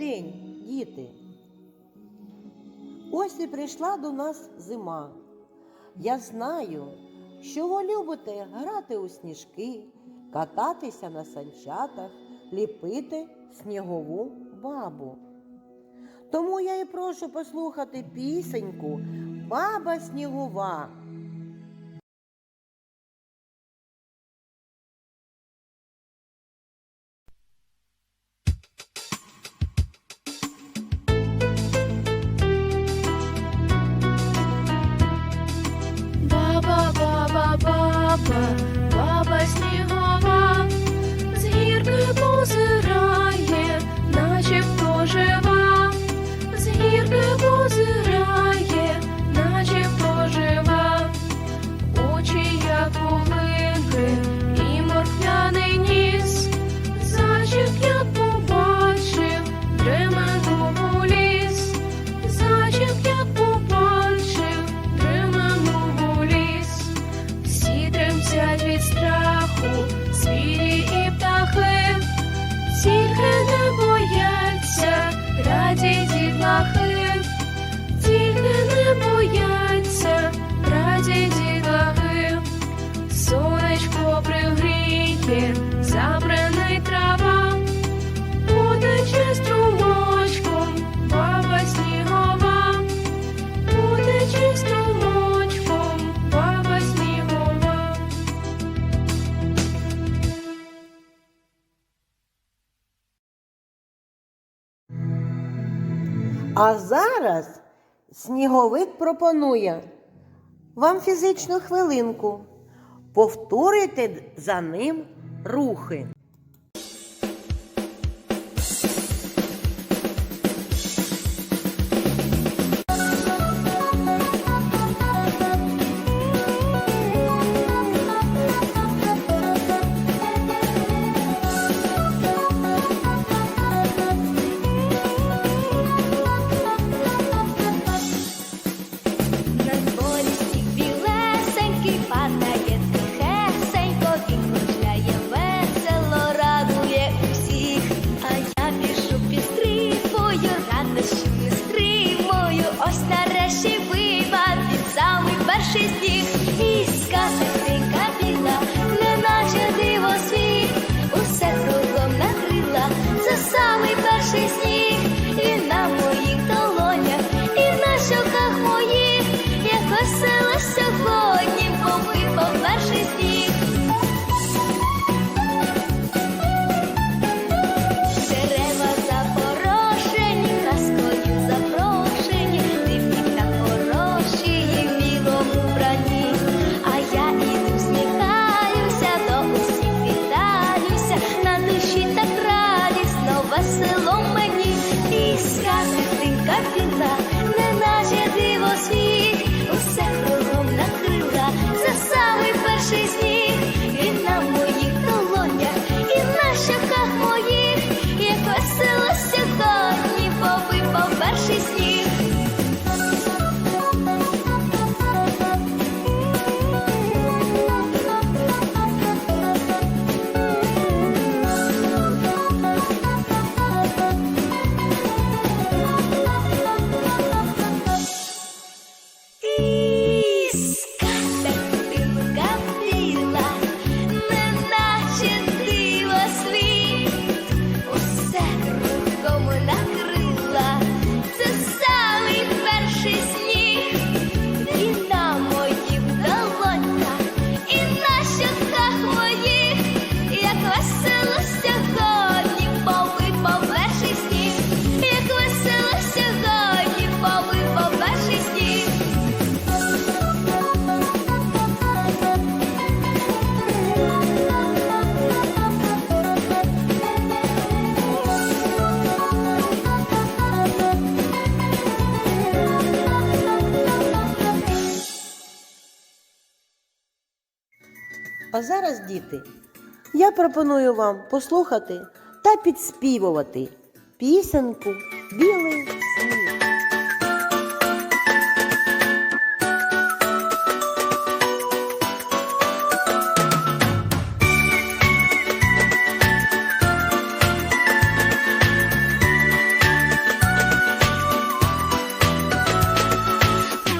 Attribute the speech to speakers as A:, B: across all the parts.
A: день, діти. Ось і прийшла до нас зима. Я знаю, що ви любите грати у сніжки, кататися на санчатах, ліпити снігову бабу. Тому я і прошу послухати пісеньку Баба Снігова.
B: supper.
A: А зараз сніговик пропонує вам фізичну хвилинку. повторити за ним рухи.
C: А
A: зараз, діти, я пропоную вам послухати та підспівувати пісенку Білий сніг.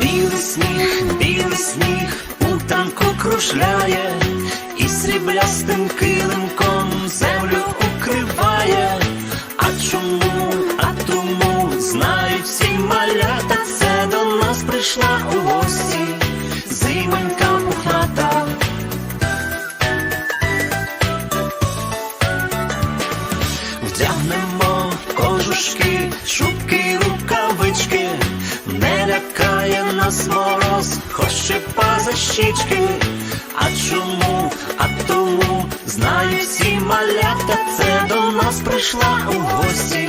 D: Білий сніг, білий сніг у танку крушляє сріблястим килимком землю укриває. А чому, а тому знають всі малята, це до нас прийшла у гості, зимонька пухната. Вдягнемо кожушки, шубки, рукавички, не лякає нас мороз, хоч щепа щічки. А чому, знають всі малята, це до нас прийшла у гості,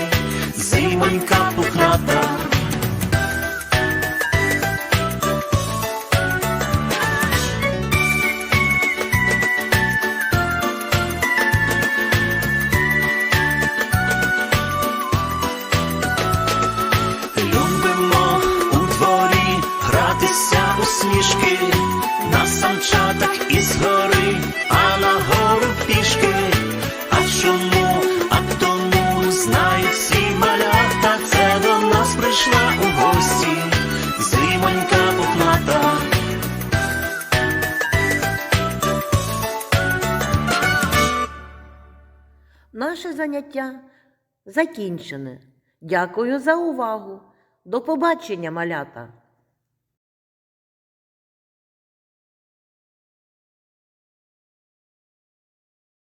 D: зимонька пухната. Любимо у дворі гратися у сніжки, на санчатах
A: Заняття закінчене. Дякую за увагу. До побачення, малята!